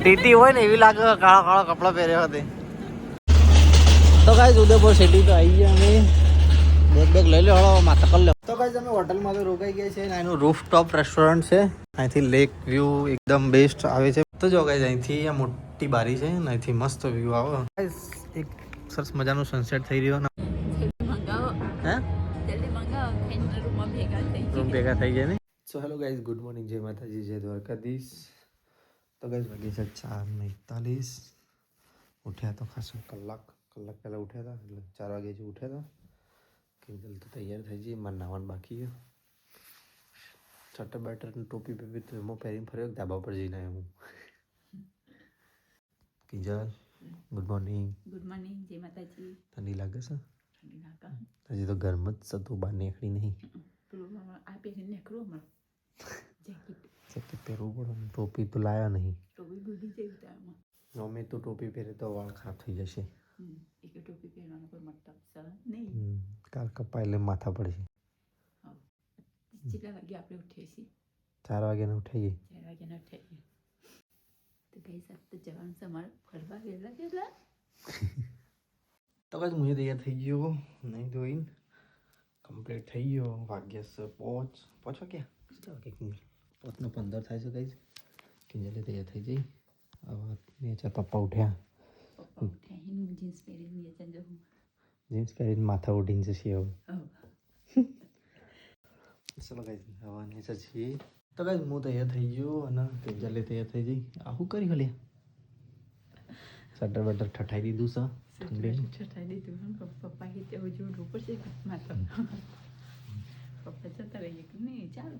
TT હોય ને એવી લાગે કાળા કાળા કપડા પહેર્યા હતી તો ગાઈઝ ઉદયપુર સિટી તો આવી ગયા અમે. બેગ બેગ લઈ લો હળો માથે કર લો તો ગાઈઝ અમે હોટલમાં તો રોકાઈ ગયા છે અને એનું રૂફ ટોપ રેસ્ટોરન્ટ છે. અહીંથી લેક વ્યૂ એકદમ બેસ્ટ આવે છે. તો જો ગાઈઝ અહીંથી આ મોટી બારી છે ને અહીંથી મસ્ત વ્યૂ આવે. ગાઈઝ એક સરસ મજાનું સનસેટ થઈ રહ્યો ને. હે? રૂમ ભેગા થઈ ગયા ને? So hello guys good morning જય માતાજી જય દ્વારકાધીશ તો ગાઈઝ વાગી છે ચાર ને એકતાલીસ ઉઠ્યા તો ખાસો કલાક કલાક પહેલાં ઉઠ્યા હતા એટલે ચાર વાગે જે ઉઠ્યા હતા કિંજલ તો તૈયાર થઈ જઈ મારે નાવાનું બાકી છે ચટર બેટર ને ટોપી બેપી તો એમાં પહેરીને ફર્યો ધાબા પર જઈને આવ્યો હું Kinjal good morning good morning જય માતાજી ઠંડી લાગે છે નાકા હજી તો ઘરમાં જ છે તું બહાર નીકળી નહીં પેલું આ પહેરીને નીકળું હમણાં જેકેટ. પહેરવું પડે ટોપી તો લાયા નહીં. ટોપી ભૂલી જઈ ઉતારમાં મમ્મી તો ટોપી પહેરે તો વાળ ખરાબ થઈ જશે. એક ટોપી પહેરવાનો કોઈ મતલબ છે નહીં. કાલ કપાય એટલે માથા પડશે કેટલા વાગે આપણે ઉઠીએ છીએ? ચાર વાગ્યાને ઉઠાઈએ. ચાર વાગ્યાને ઉઠાઈએ. તો ગઈ સાહેબ તો જવાનું છે અમારે ફરવા ગયેલા ગયેલા તો કઈ મુજબ તૈયાર થઈ ગયો. નહીં ધોઈને. કમ્પ્લીટ થઈ ગયો. વાગ્યા સર પોચ. પહોંચો વાગ્યા કેટલા કે કિંજલ? પોતનો પંદર થાય છે કઈ કિંજલે તૈયાર થઈ જઈ. હવે નેચર પપ્પા ઉઠ્યા. જીન્સ પહેરીને નીચે જવું. જીન્સ પહેરીને માથા ઉડીને જશે હવે. ચલો કઈ હવે નેચર છીએ. તો ગાઈઝ હું તૈયાર થઈ ગયો અને કિંજલે તૈયાર થઈ જઈ. આવું કરી ખાલી સટર બટર ઠઠાઈ દીધું છે. ઠંડીનું છઠાઈ દીધું પપ્પા કે તેવું પડશે ઘરમાં પપ્પા જતા રહીએ કે નહીં? ચાલો.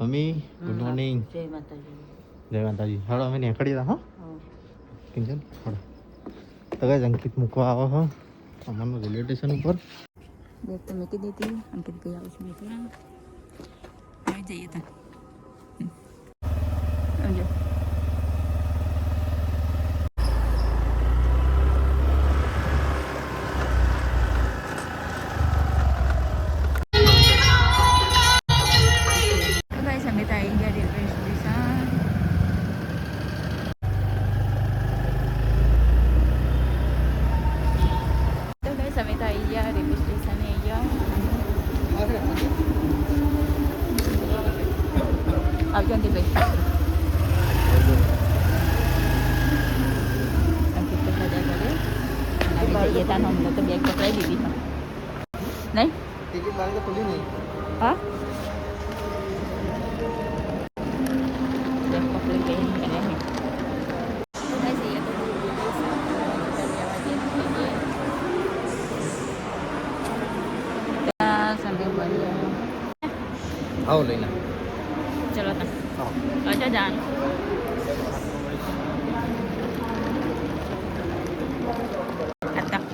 મમ્મી ગુડ મોર્નિંગ જય માતાજી જય માતાજી હાલો અમે નીકળી રહ્યા હા કિંજન હાલો તો કઈ અંકિત મૂકવા આવો હો અમારું રેલવે સ્ટેશન ઉપર બેગ તો મૂકી દીધી અંકિત ગઈ આવું છું મૂકી આવી જઈએ તો આવો લઈને. આવો અચ્છા જાણ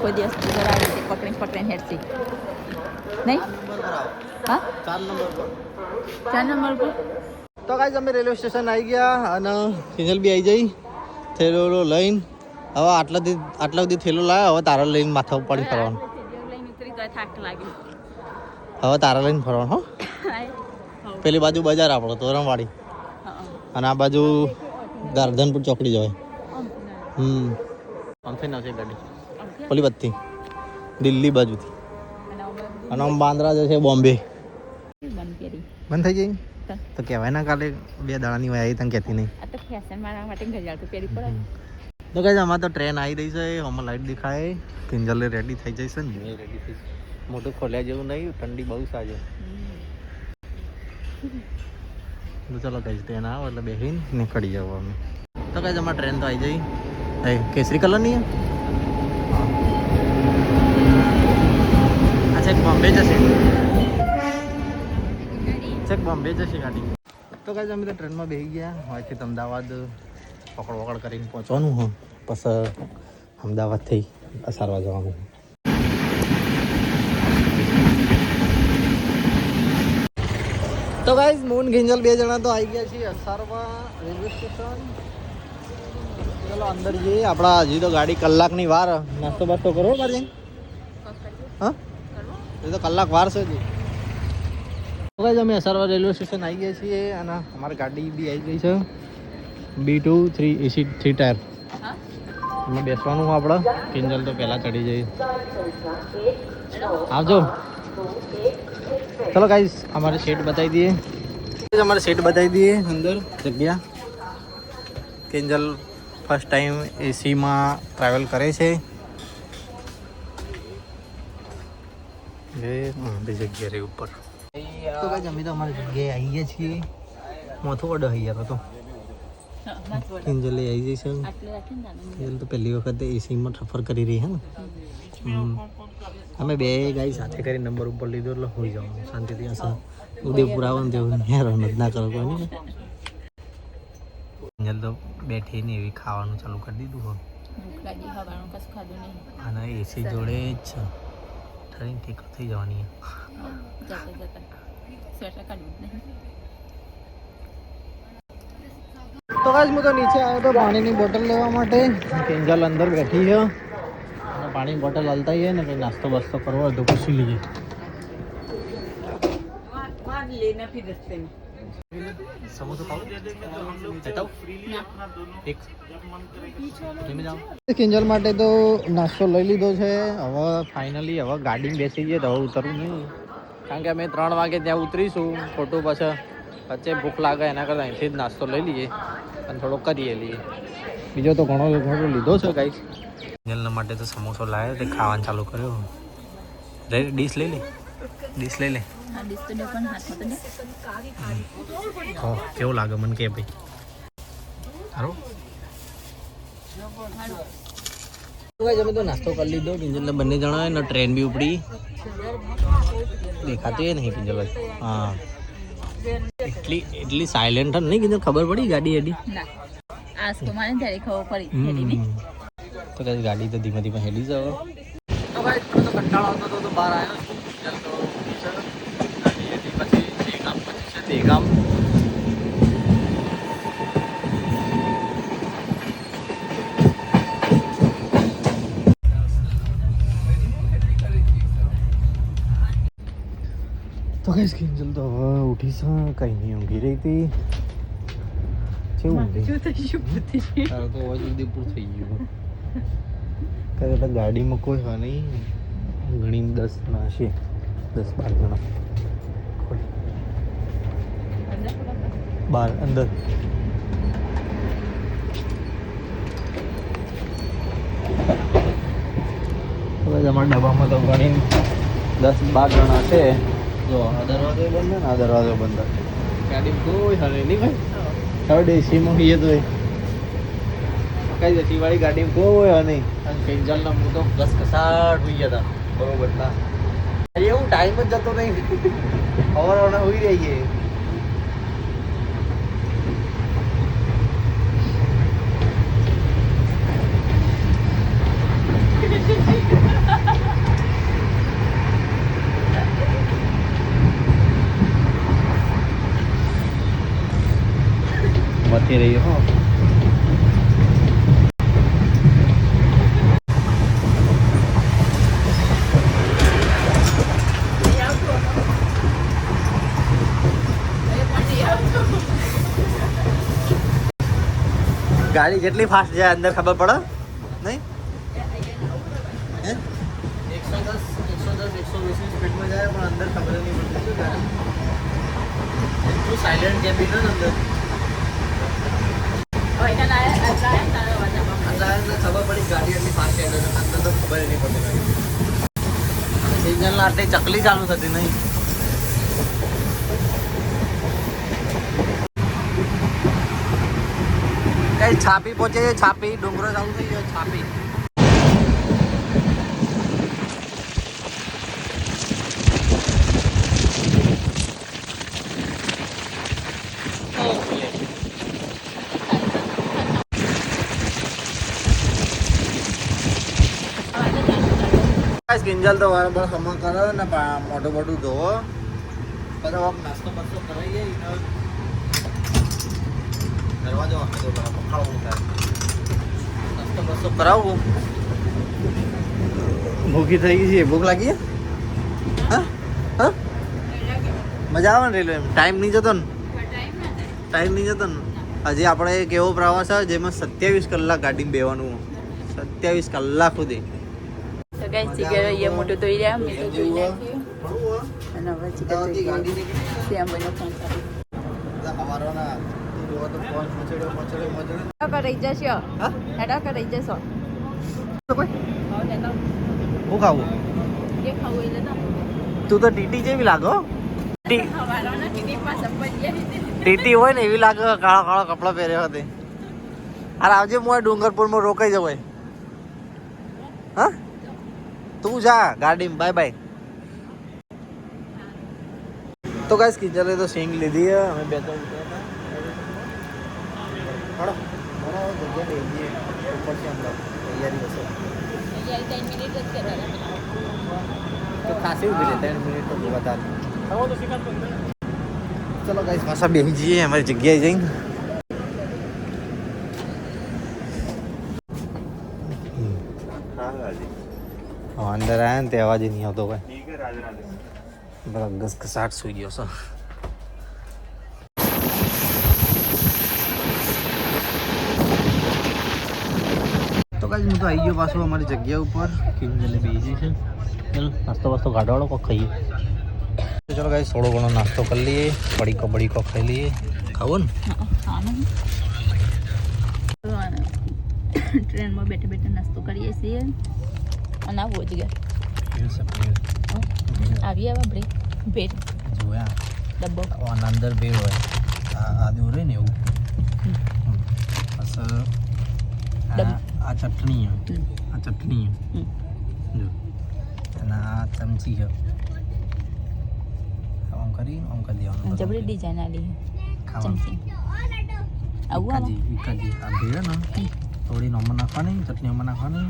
કોઈ દિવસ ઘર આવી પકડીને પકડીને હેડશે નહીં? હા? ચાર નંબર પર. ચાર નંબર પર? તો કાંઈ અમે રેલવે સ્ટેશન આવી ગયા અને કિંજલ બી આવી જઈ થેલો લઈને. હવે આટલા દી આટલા સુધી થેલો લાવ્યા હવે તારા લઈને માથા ઉપાડી ફરવાનું. હવે તારા લઈને ફરવાનું હો. પેલી બાજુ બજાર આપણો તોરણવાડી. અને આ બાજુ ગાર્ધનપુર ચોકડી જવાય હમ. આમથી ના છે ગાડી. ઓલી બધી દિલ્હી બાજુથી. અને આમ બાંદ્રા જશે બોમ્બે. બંધ થઈ જાય તો? કહેવાય ના કાલે બે દાડાની વાય આવી તને કહેતી નહીં. તો કહે છે આમાં તો ટ્રેન આવી રહી છે આમાં લાઈટ દેખાય. કિંજલે રેડી થઈ જશે ને. રેડી થઈ. મોટું ખોલ્યા જેવું નહીં ઠંડી બહુ સાજે તો ચલો કઈ ટ્રેન આવો એટલે બેસીને નીકળી જાવ અમે. તો કઈ અમારે ટ્રેન તો આવી જઈ કેસરી કલરની છેક બોમ્બે જશે. છેક બોમ્બે જશે ગાડી. તો કઈ અમે તો ટ્રેનમાં બેસી ગયા. હોયથી અમદાવાદ પકડ વકડ કરીને પહોંચવાનું હોય પછી અમદાવાદથી અસારવા જવાનું. તો ગાઈઝ મૂન ગિંજલ બે જણા તો આવી ગયા છીએ અસારવા રેલવે સ્ટેશન. ચલો અંદર જઈએ. આપણા હજી તો ગાડી કલાકની વાર નાસ્તો બાસ્તો કરો બાર હા? એ તો કલાક વાર છે જી તો guys, અમે અસારવા રેલવે સ્ટેશન આવી ગયા છીએ અને અમારી ગાડી બી આવી ગઈ છે. B two three AC three tier. અમે બેસવાનું આપણે. કિંજલ તો પહેલાં ચડી જઈએ. આવજો. ચલો ગાઈસ અમારે સેટ બતાવી દઈએ. અમારે સેટ બતાવી દઈએ અંદર, જગ્યા. કેન્જલ ફર્સ્ટ ટાઈમ એસીમાં ટ્રાવેલ કરે છે. બી જગ્યા રહી ઉપર. તો કાંઈ અમે તો અમારી જગ્યાએ આવીએ છીએ. મોથો ઓર્ડર હૈયાર હતો. કિંજલે આવી જઈ છે. કિંજલ તો પહેલી વખત એસીમાં સફર કરી રહી હે ને. અમે બે ગાઈ સાથે કરી નંબર ઉપર લીધો એટલે હોઈ જવાનું. શાંતિથી હશે. ઉદયપુર આવવાનું તેવું હેરાન જ ના કરો કોઈ કિંજલ તો બેઠી ને એવી ખાવાનું ચાલુ કરી દીધું હોય ભૂખ લાગી હવાનું કશું ખાધું નહીં. અને એસી જોડે જ છે. ઠરીને ઠીક થઈ જવાની જતા જતા. સ્વેટર કાઢવું નહીં. તો ગાઈસ હું તો નીચે આવ્યો તો પાણીની બોટલ લેવા માટે. કિંજલ અંદર બેઠી છે. અને પાણીની બોટલ હલતા છે ને કંઈ નાસ્તો બાસ્તો કરવો હોય તો પૂછી લઈએ કિંજલ માટે તો નાસ્તો લઈ લીધો છે. હવે ફાઇનલી હવે ગાડીમાં બેસી જઈએ તો હવે ઉતરવું નહીં. કારણ કે અમે ત્રણ વાગે ત્યાં ઉતરીશું ખોટું પાછા વચ્ચે ભૂખ લાગે એના કરતાં અહીંથી જ નાસ્તો લઈ લઈએ અને થોડો કરીએ લઈએ. બીજો તો ઘણો ઘણો લીધો છે ગાઈસ કિંજલના માટે તો સમોસો લાવ્યો તે ખાવાનું ચાલુ કર્યો. ડીશ લઈ લે? ડીશ લઈ લે? કેવું લાગે મને કે ભાઈ? સારું અમે તો નાસ્તો કરી લીધો કિંજલને બંને જણા ટ્રેન બી ઉપડી. દેખાતી નહીં કિંજલ? હા. એટલી એટલી સાયલેન્ટ નહીં કીધું ખબર પડી ગાડી એડી ના. આસકો મારે ને ત્યારે ખબર પડી હેડીની. તો ગાડી તો ધીમે ધીમે હેલી જાવ તો તો કંટાળો આવતો તો બહાર આવ્યો ઉઠી છે કઈ નહીં ઊંઘી રહી હતી. કેવું ઊંઘી તારું તો અવાજ ઉદયપુર થઈ ગયું. કારણ કે ગાડીમાં કોઈ હોય નહીં. ઘણી દસ ના છે દસ બાર જણા. બાર અંદર. હવે તમારા ડબ્બામાં તો ઘણી દસ બાર જણા છે. જો આ દરવાજો બંધ ને? આ દરવાજો બંધ ગાડીમાં કોઈ હરે નહીં ભાઈ. હવે દેશીમાં કહીએ તો કઈ જતી વાળી ગાડી કોઈ હોય નહીં. અને કિંજલના હું તો બસ કસાટ હોઈ ગયા હતા બરોબર ના. એવું ટાઈમ જ જતો નહીં. ખબર હોઈ રહી છે મથી રહી હો ગાડી જેટલી ફાસ્ટ જાય અંદર ખબર પડે નહીં હે એકસો દસ એકસો દસ એકસો વીસની સ્પીડમાં જાય પણ અંદર ખબર જ નહીં પડતી શું ગાડી એટલું સાયલેન્ટ કેબિન ને અંદર સિગ્નલ આટલી ચકલી ચાલુ થતી નહીં કઈ છાપી પહોંચે છાપી ડુંગરો ચાલુ થઈ ગયો છાપી કિંજલ તો વારંવાર ખમા કરો ને મોટું મોટું ધોવો પછી વખત નાસ્તો બાસ્તો કરાવી જાય દરવાજો પખાડવું થાય. નાસ્તો બાસ્તો કરાવવું ભૂખી થઈ ગઈ છે ભૂખ લાગી? હા? હા? મજા આવે ને રેલવે ટાઈમ નહીં જતો ને? ટાઈમ નહીં જતો ને? હજી આપણે એક એવો પ્રવાસ આવે જેમાં સત્યાવીસ કલાક ગાડી બેવાનું સત્યાવીસ કલાક સુધી. ગાઈસ ચીકર એ મોટું ધોઈ રહ્યા મેં તો ધોઈ નાખ્યું. અને હવે ચીકર ધોઈ ગયું શ્યામ ભાઈનો ફોન ચાલુ. તું તો ટીટી જેવી લાગો ટીટી હોય ને એવી લાગે કાળા કાળા કપડા પહેર્યા હતી અરે આવજે હું આ ડુંગરપુરમાં રોકાઈ જવાય. હા? તું જા ગાડીમાં બાય બાય તો ગાઈસ કિચલે તો સિંગ લીધી હે અમે બે ત્રણ ગયા હતા. હળો બરાબર જગ્યા લઈ જઈએ ઉપર છે અંદર તૈયારી હશે ત્રણ મિનિટ જ કરવાના તો ખાસી ઊભી રહે ત્રણ મિનિટ તો. વધારે ચલો ગાઈસ પાછા બેસી જઈએ અમારી જગ્યાએ જઈને. અંદર આવ્યા ને તે અવાજ નહીં આવતો ભાઈ બરાબર ઘસઘસાટ સુઈ ગયો છો. તો કાલે હું તો આવી ગયો પાછો અમારી જગ્યા ઉપર. કેમ જલેબી છે? ચાલો નાસ્તો વાસ્તો ગાઢવાળો કોક ખાઈએ. તો ચલો કાંઈ થોડો ઘણો નાસ્તો કરી લઈએ બડીકો બડીકો ખાઈ લઈએ. ખાવું ને? ટ્રેનમાં બેઠે બેઠે નાસ્તો કરીએ છીએ. અને આવું જ ગયા આવી આવા બ્રેક ભેટ જોયા ડબ્બો આના અંદર બે હોય આ આદુ રહે ને એવું અસર ડબ. આ ચટણી હમ. આ ચટણી હમ. જો અને આ ચમચી છે આમ કરી આમ કરી દેવાનું જબરી ડિઝાઇન આલી ખાવાનું ચમચી આવું આવું વિકાજી વિકાજી આ ભેળ ને થોડી નમક નાખવાની ચટણી નમક નાખવાની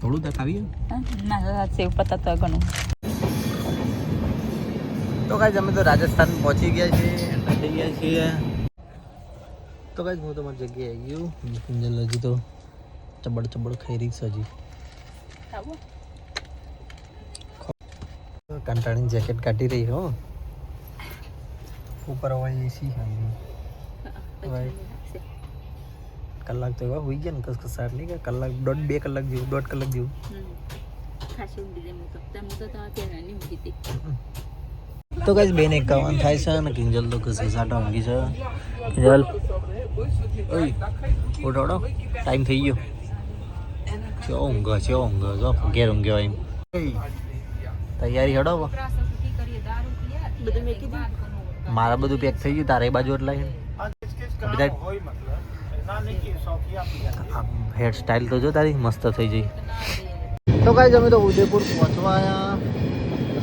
થોડું તક આવી ના સેવ પતા ઘણું તો કાંઈ અમે તો રાજસ્થાન પહોંચી ગયા છીએ થઈ ગયા છીએ. તો કાંઈ હું તમારી જગ્યાએ આવી ગયું. કિંજલ હજી તો ચબડ ચબડ ખાઈ રહી છે હજી. કંટાળીને જેકેટ કાઢી રહી હો. ઉપર અવાજ એસી ભાઈ કલાક તો એવા હોઈ ગયા ને કસકસાટ નહીં કે કલાક દોઢ બે કલાક જેવું દોઢ કલાક જેવું. તો કઈ બેન એક કામ થાય છે ને કિંજલ તો કસકસાટ ઊંઘી છે. કિંજલ ઉઠો ટાઈમ થઈ ગયો. ચો ઊંઘ ચો ઊંઘ જો ઘેર ઊંઘ્યો એમ. તૈયારી હડો મારા બધું પેક થઈ ગયું તારે બાજુ એટલા છે બધા હેર સ્ટાઈલ તો જો તારી મસ્ત થઈ જઈ તો કાંઈ અમે તો ઉદયપુર પહોંચવા આવ્યા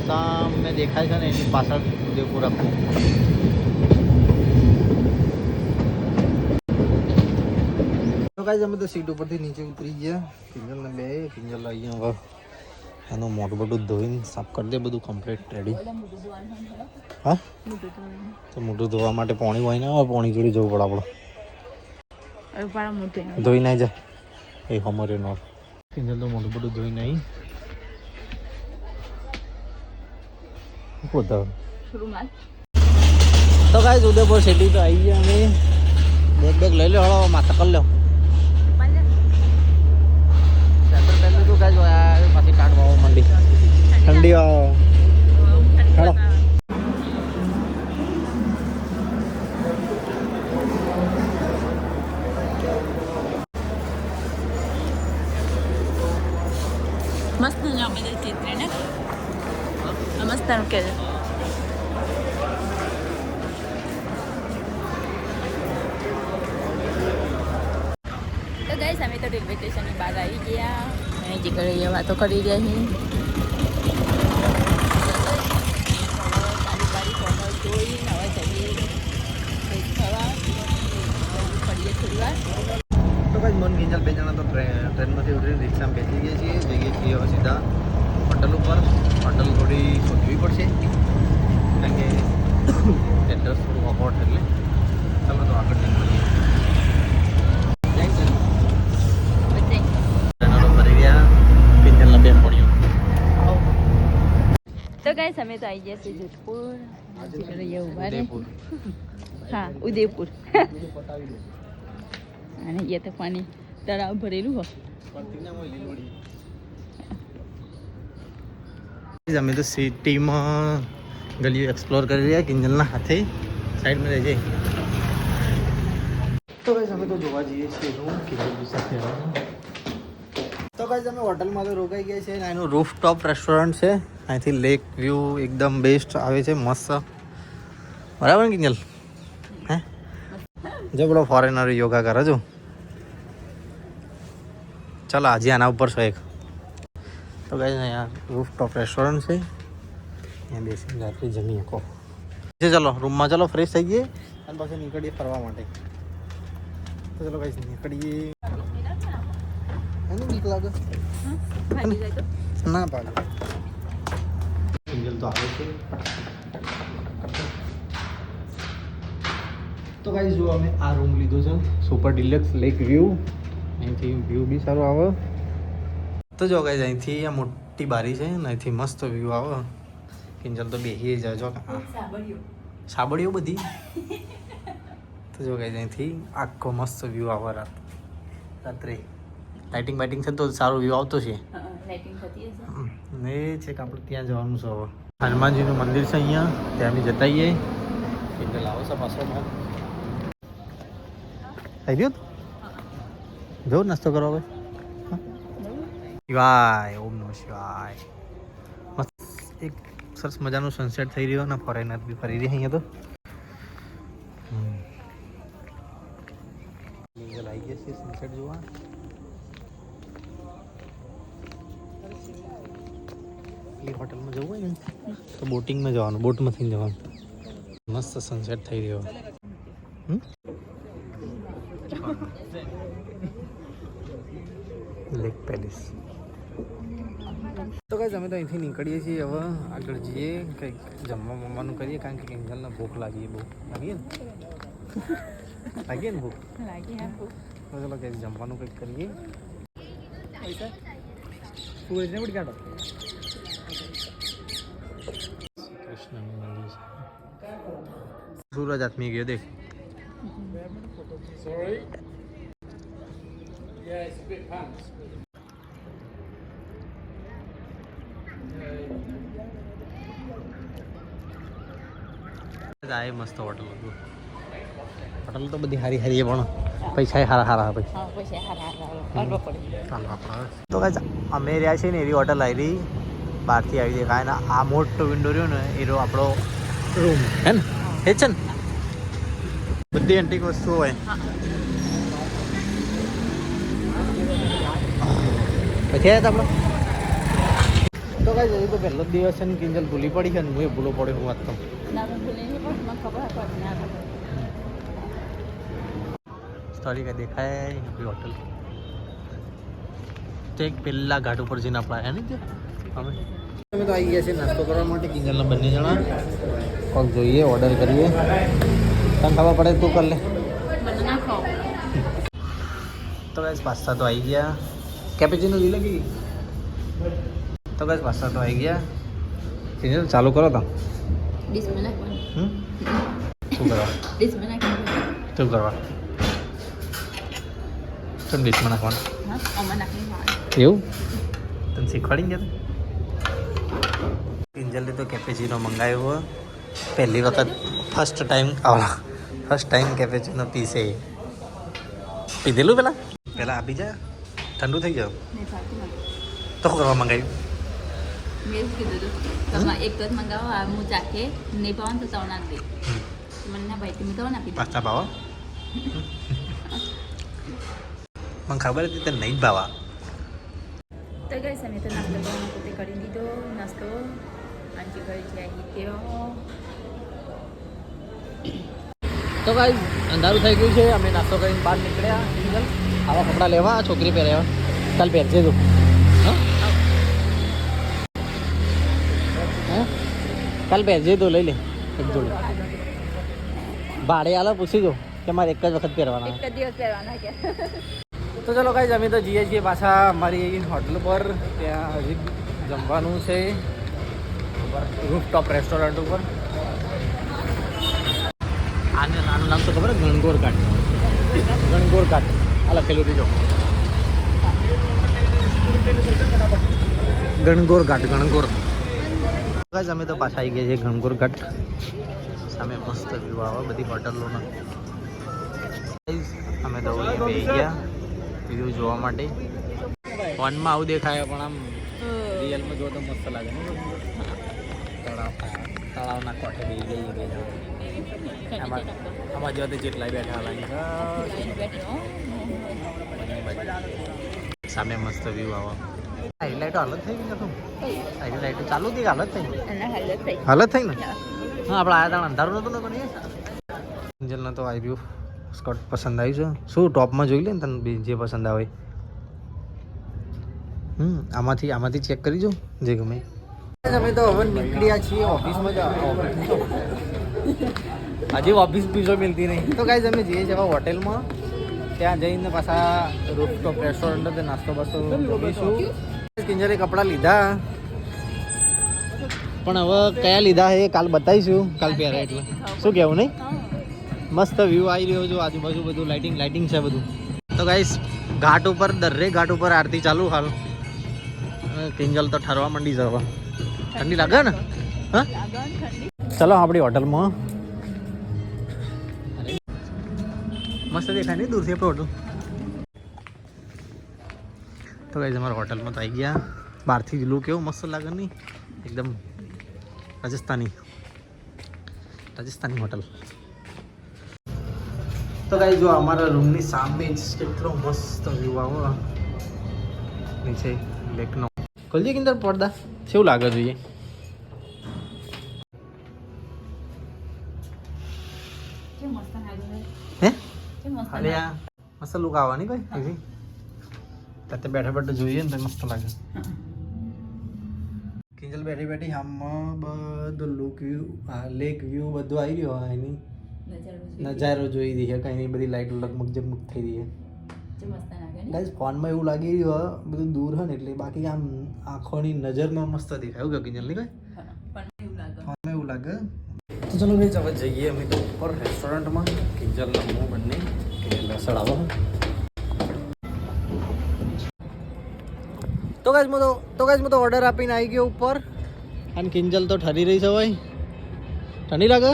સામે દેખાય છે ને એની પાછળ ઉદયપુર આખું તો કાંઈ અમે તો સીટ ઉપરથી નીચે ઉતરી ગયા કિંજલને બે કિંજલ અહીંયા હવે એનું મોટું બધું ધોઈને સાફ કરી દે બધું કમ્પ્લીટ રેડી હા તો મોટું ધોવા માટે પાણી હોય ને પાણી જોડી જવું પડે આપણે ધોઈ ના જા એ હમરે નો કિંજલ તો મોટું બધું ધોઈ નહીં પોતા તો કાંઈ ઉદયપુર સિટી તો આવી ગયા અમે બેગ બેગ લઈ લો હળો માથા કરી લો પહેલું તો કાંઈ કાઢવા માંડી. ઠંડી હેડો મસ્ત જામી દે ચિત્ર ને આ મસ્ત એમ કે તો ગાઈસ અમે તો રેલવે સ્ટેશનની બહાર આવી ગયા અને જે કરી વાતો કરી રહ્યા છીએ સારી સારી કોમર જોઈને હવે જઈએ કંઈક ખાવા ફરીએ થોડી વાર તો કાંઈ મન કિંજલ બે જણા તો ટ્રેન ટ્રેનમાંથી ઉતરીને રિક્ષામાં બેસી ગયા છીએ. જઈએ છીએ હવે સીધા હોટલ ઉપર. હોટલ થોડી શોધવી પડશે, કારણ કે એડ્રેસ થોડું અપોર્ટ એટલે. ચાલો તો આગળ જઈને મળીએ બધાય ટ્રેનરો ફરી ગયા કિંજલના ગાઈસ અમે તો આવી ગયા છીએ જોધપુર રહે હા ઉદયપુર. અને અહીંયા તો પાણી તળાવ ભરેલું હો. અમે તો સિટીમાં ગલીઓ એક્સપ્લોર કરી રહ્યા કિંજલના હાથે. સાઈડમાં રહેજે. તો ગાઈઝ અમે તો જોવા જઈએ છીએ રૂમ કિંજલ સાથે ગાઈઝ અમે હોટલમાં તો રોકાઈ ગયા છે અને એનું રૂફ ટોપ રેસ્ટોરન્ટ છે. અહીંથી લેક વ્યૂ એકદમ બેસ્ટ આવે છે, મસ્ત. બરાબર ને કિંજલ? હે? જો બોલો ફોરેનર યોગા કરે છો ચાલો, આજે આના ઉપર છો એક. તો ગાઈઝ અહીંયા રૂફ ટોપ રેસ્ટોરન્ટ છે. અહીંયા બેસીને રાત્રે જમી શકો છે ચાલો રૂમમાં ચાલો ફ્રેશ થઈ ગઈએ અને પછી નીકળીએ ફરવા માટે. તો ચલો ગાઈઝ નીકળીએ. લાગે. તો ના ભાગે. સિંગલ તો આવે છે તો ગાઈઝ જો અમે આ રૂમ લીધો છે. સુપર ડિલક્સ લેક વ્યૂ અહીંથી વ્યૂ બી સારો આવે. તો જો ગાઈઝ અહીંથી આ મોટી બારી છે ને અહીંથી મસ્ત વ્યૂ આવે. કિંજલ તો બેસી જાય. જો સાબડીઓ બધી? તો જો ગાઈઝ અહીંથી આખો મસ્ત વ્યૂ આવે રાત રાત્રે. લાઇટિંગ બાઇટિંગ છે તો સારો વ્યૂ આવતો છે. ને એ છે કે આપણે ત્યાં જવાનું છે હવે. હનુમાનજીનું મંદિર છે અહીંયા ત્યાં બી જતા આવીએ. એટલે લાવો છો પાછો થઈ ગયું જો નાસ્તો કરો હવે? શિવાય ઓમ નો શિવાય. મસ્ત એક સરસ મજાનું સનસેટ થઈ રહ્યો અને ફોરેનર બી ફરી રહી અહીંયા તો. આવી ગયા છે સનસેટ જોવા. એ હોટલમાં જવું હોય ને તો બોટિંગમાં જવાનું બોટમાંથી જવાનું. મસ્ત સનસેટ થઈ રહ્યો. હમ? લેક પેલેસ તો કાંઈ અમે તો અહીંથી નીકળીએ છીએ હવે આગળ જઈએ કંઈક જમવા મમવાનું કરીએ કારણ કે કિંજલને ભૂખ લાગી બહુ. લાગીએ ને? લાગીએ ને ભૂખ? લાગી હા ચલો કંઈક જમવાનું કંઈક કરીએ. સૂરજને પડી કાઢો સૂરજ આત્મી ગયો દેખ. આ મસ્ત હોટલ હતું. હોટલ તો બધી હારી હારી પણ. પૈસા હારા હારા પછી તો કાંઈ અમે રહ્યા છીએ ને એવી હોટલ આવી બહારથી આવી દેખાય ને આ મોટો વિન્ડો રહ્યો ને એ રહ્યો આપણો રૂમ હે ને? એ છે ને? બધી એન્ટીક વસ્તુઓ હોય. પછી આવ્યા આપણે તો કાંઈ જઈ તો પહેલો જ દિવસ છે ને કિંજલ ભૂલી પડી છે ને હું એ ભૂલો પડ્યો હું વાત તો. સ્થળી કાંઈ દેખાય આપણી હોટલ તો. એક પેલા ઘાટ ઉપર જઈને આપણે આવ્યા ને અમે. અમે તો આવી ગયા છે નાસ્તો કરવા માટે કિંજલના બંને જણા. કોક જોઈએ ઓર્ડર કરીએ. તને ખબર પડે તું કર લે. તો ગાઈસ પાસ્તા તો આવી ગયા. કેપેચીનો લઈ લગી તો ગાઈસ પાસ્તા તો આવી ગયા. કિંજલ ચાલુ કરો તો. શું કરવા? શું કરવા? ચમ ડીશમાં નાખવાનું એવું? તને શીખવાડી ગયા કિંજલે તો? કેપેચીનો મંગાવ્યો પહેલી વખત ફર્સ્ટ ટાઈમ આવડા ફર્સ્ટ ટાઈમ કેપેચીનો પીસે પીધેલું પેલા પેલા આપી જા ઠંડુ થઈ ગયું નહીં ફાવતું મને તો શું કરવા મંગાવ્યું મેં એવું કીધું હતું તમે એક જ મંગાવો આ હું ચાખે નહીં પાવાનું તો તવણ આપી દે મને ના ભાઈ તમે તવણ આપી દે પાસ્તા ભાવા મને ખબર હતી તને નહીં જ ભાવા તો ગઈ અમે તો નાસ્તો કરવાનો પોતે કરી દીધો નાસ્તો આંજી ઘરે જે આવી તેઓ તો કાંઈ અંધારું થઈ ગયું છે. અમે નાસ્તો કરીને બહાર નીકળ્યા. કિંજલ આવા કપડાં લેવા છોકરી પહેર્યા ચાલ પહેરજે તું. કાલ પહેરજે તો લઈ લે. એક જોડે. ભાડે આલો પૂછી દો કે મારે એક જ વખત પહેરવાના એક જ દિવસ પહેરવાના કે? તો ચલો કાંઈ અમે તો જઈએ છીએ પાછા અમારી હોટલ પર ત્યાં હજી જમવાનું છે. ઉપર રૂફટોપ રેસ્ટોરન્ટ ઉપર. આને નામ તો ખબર ગણગોર ઘાટ ગણગોર ઘાટ આ લખેલું બીજો. ગણગોર ઘાટ ગણગોર. ગાઈસ, અમે તો પાછા આવી ગયા છીએ ગણગોર ઘાટ સામે મસ્ત વ્યૂ આવે, બધી હોટલોના. અમે તો બેસી ગયા વ્યૂ જોવા માટે. ફોનમાં આવું દેખાય, પણ આમ રિયલમાં જોવા તો મસ્ત લાગે. તળાવ. તળાવના કોઠે બે જઈએ બે. આમાં આમાં જો તો જેટલા બેઠા લાગે સામે મસ્ત વ્યૂ આવો. હાઈલાઇટો હાલત થઈ ગઈ તું. હાઈલાઇટો ચાલુ હતી હાલત થઈ હાલત થઈ ને? હા. આપણે આયા તાણ અંધારું નતું ને પણ એન્જલને તો આવી રહ્યું સ્કર્ટ પસંદ આવ્યું છે. શું ટોપમાં જોઈ લે ને તને બી જે પસંદ આવે. હમ આમાંથી આમાંથી ચેક કરી જો જે ગમે. અમે તો હવે નીકળ્યા છીએ ઓફિસમાં જ. હજી ઓફિસ પીઝો મિલતી નહીં. તો કાંઈ અમે જઈએ છીએ હોટેલમાં. ત્યાં જઈને પાછા રૂફટોપ રેસ્ટોરન્ટ તે નાસ્તો બાસ્તો જમીશું કિંજરે કપડાં લીધા. પણ હવે કયા લીધા હે એ કાલ બતાવીશું. કાલ પહેરા એટલે. શું કહેવું નહીં? મસ્ત વ્યૂ આવી રહ્યો છું આજુબાજુ બધું લાઇટિંગ લાઇટિંગ છે બધું. તો ગાઈસ ઘાટ ઉપર દરેક ઘાટ ઉપર આરતી ચાલુ હાલ. કિંજલ તો ઠરવા માંડી જવા. ઠંડી લાગે ને? હા? ચલો આપણી હોટલમાં. મસ્ત દેખાય નહીં દૂરથી આપણે હોટલ? તો ગાઈસ અમારા હોટલમાં તો આવી ગયા. બહારથી લુક એવો મસ્ત લાગે નહીં. એકદમ રાજસ્થાની. રાજસ્થાની હોટલ. તો ગાઈ જો અમારા રૂમની સામે જ કેટલો મસ્ત વ્યૂ આવો. નીચે લેકનો કલજી કિંદર પડદા. કેવું લાગે જોઈએ? અરે આ મસ્ત લુક આવવાની કોઈ એવી? ત્યાં બેઠા બેઠા જોઈએ ને તો મસ્ત લાગે. કિંજલ બેઠી બેઠી આમાં બધું લુક વ્યૂ આ લેક વ્યૂ બધું આવી રહ્યો એની. નજારો જોઈ રહી છે કઈ નહીં બધી લાઈટ લગમગ જગમગ થઈ રહી છે ગાઈઝ ફોનમાં એવું લાગી રહ્યું બધું દૂર હોય ને એટલે બાકી આમ આંખોની નજરમાં મસ્ત દેખાય. એવું કે કિંજલ નહીં કઈ ફોનમાં એવું લાગે. તો ચલો ભાઈ હવે જઈએ અમે તો ઉપર રેસ્ટોરન્ટમાં કિંજલ હું બંને. કિંજલ તો ગાઈસ હું તો તો ગાઈસ હું તો ઓર્ડર આપીને આવી ગયો ઉપર. અને કિંજલ તો ઠરી રહી છે ભાઈ. ઠંડી લાગે?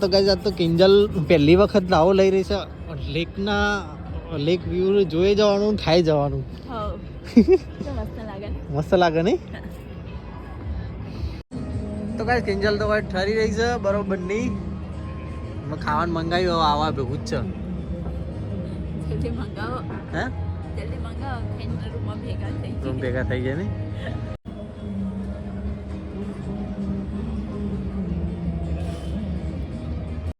તો ગાઈસ આ તો કિંજલ પહેલી વખત નાવો લઈ રહી છે. લેકના લેક વ્યૂ જોઈ જવાનું ખાઈ જવાનું. મસ્ત લાગે નહીં? તો કાંઈ કિંજલ તો કાંઈ ઠરી રહી છે બરોબર નહીં મેં ખાવાનું મંગાવ્યું હવે આવા ભેગું જ છે. હે? રૂમ ભેગા થઈ ગયા નહીં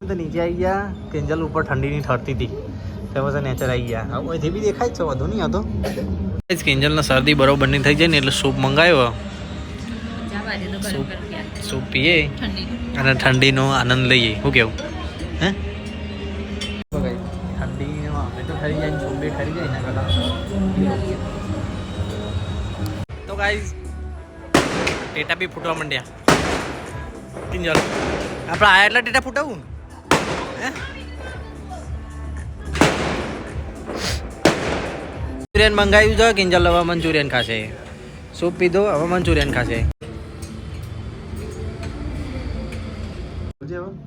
તો નીચે આવી ગયા કેન્જલ ઉપર ઠંડીની ઠરતી હતી. તે પછી નેચર આવી ગયા. હવે અહીંથી બી દેખાય જ છે વધુ નહીં હતો કિંજલને શરદી બરોબર નહીં થઈ જાય ને એટલે સૂપ મંગાવ્યો. સૂપ પીએ. અને ઠંડીનો આનંદ લઈએ. શું કેવું? હે? તો ગાઈઝ ટેટા બી ફૂટવા માંડ્યા. કિંજલ આપણે આયા એટલા ટેટા ફૂટાવું હે? મંચુરિયન મંગાવ્યું છે કિંજલ હવે મંચુરિયન ખાશે. સૂપ પીધો હવે મંચુરિયન ખાશે બોલો અહીંયા બેસવાનું હમ. અને હું કઈ જોઈ રહ્યો આવો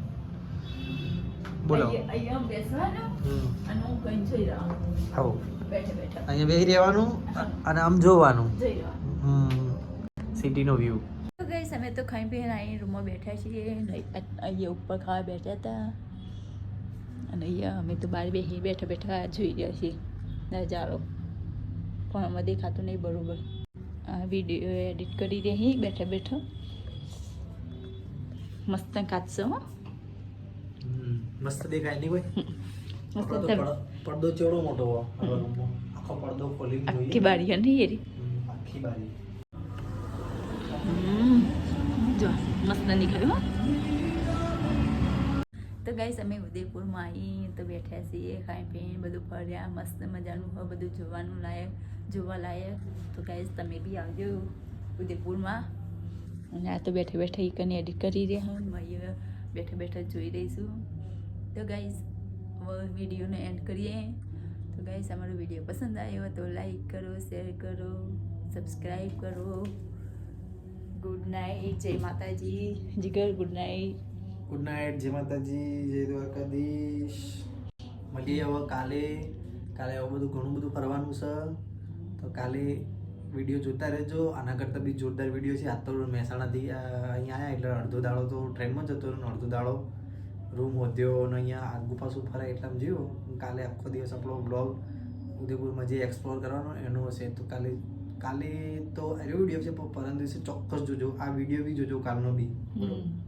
બેઠા બેઠા અહીંયા બેસી રહેવાનું અને આમ જોવાનું. જોઈ રહ્યો હમ. સિટીનો વ્યૂ તો ગઈ અમે તો ખાઈ પીને અહીં રૂમમાં બેઠા છીએ. અહીંયા ઉપર ખાવા બેઠા હતા. અને અહીંયા અમે તો બહાર બેસી બેઠા બેઠા જોઈ રહ્યા છીએ. નજારો પણ અમે દેખાતું નહીં બરોબર. આ વીડિયો એડિટ કરી રહી બેઠા બેઠો. મસ્ત કાચશો હો. મસ્ત દેખાય નહીં કોઈ? પડદો ચેવડો મોટો આખો પડદો ખોલી આખી બારી હે નહીં એરી? આખી બારી. જો મસ્ત નીકળ્યો તો ગાઈસ અમે ઉદયપુરમાં આવી તો બેઠ્યા છીએ ખાઈ પીને બધું ફર્યા મસ્ત મજાનું હોય બધું જોવાનું લાયક જોવા લાયક. તો ગાઈસ તમે બી આવજો ઉદયપુરમાં. અને આ તો બેઠા બેઠા એકને એડિટ કરી રહ્યા. અહીંયા બેઠા બેઠા જોઈ રહીશું તો ગાઈઝ હવે વિડીયોને એન્ડ કરીએ. તો ગાઈઝ અમારો વીડિયો પસંદ આવ્યો તો લાઈક કરો શેર કરો સબસ્ક્રાઈબ કરો. Good night Jai Mataji. Jigar good night good night Jai Mataji, Jai Dwarkadhish. મળીએ હવે કાલે. કાલે આવું બધું ઘણું બધું ફરવાનું છે. તો કાલે વીડિયો જોતા રહેજો. આના કરતાં બી જોરદાર વીડિયો છે. આજ તો મહેસાણાથી અહીંયા આવ્યા એટલે અડધો દાડો તો ટ્રેનમાં જતો રહ્યો અડધો દાડો રૂમ વધ્યો અને અહીંયા આગુ પાછું ફરાય એટલામાં જીવો. કાલે આખો દિવસ આપણો બ્લોગ ઉદયપુરમાં જે એક્સપ્લોર કરવાનો એનો હશે. તો કાલે કાલે તો એવો વીડિયો છે પરંતુ ચોક્કસ જોજો. આ વીડિયો બી જોજો કાલનો બી. બરોબર?